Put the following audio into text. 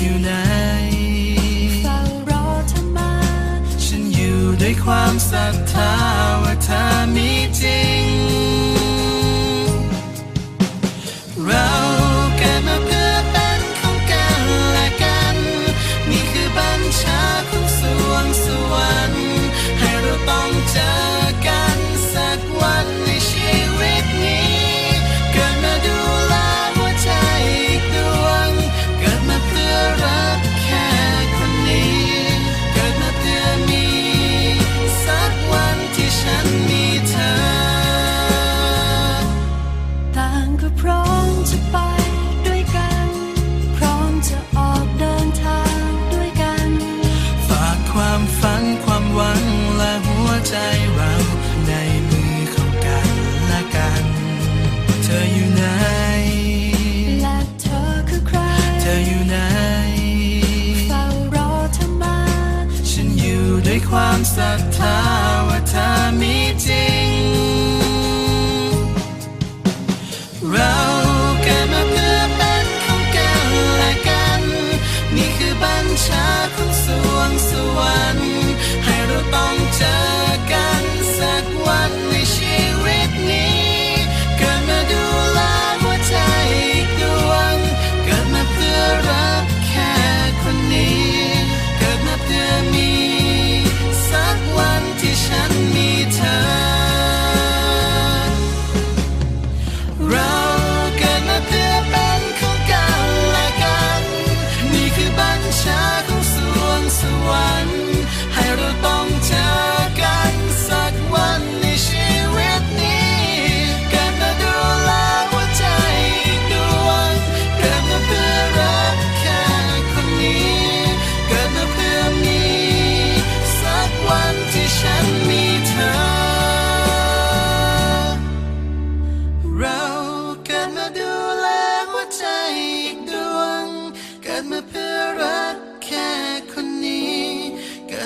อยู่ไหนเฝ้ารอเธอมา ฉันอยู่ด้วยความศรัทธา ใจเราในมือของกันและกัน เธออยู่ไหนและเธอคือใคร เธออยู่ไหนเฝ้ารอเธอมา ฉันอยู่ด้วยความศรัทธาว่าเธอมีจริง เรา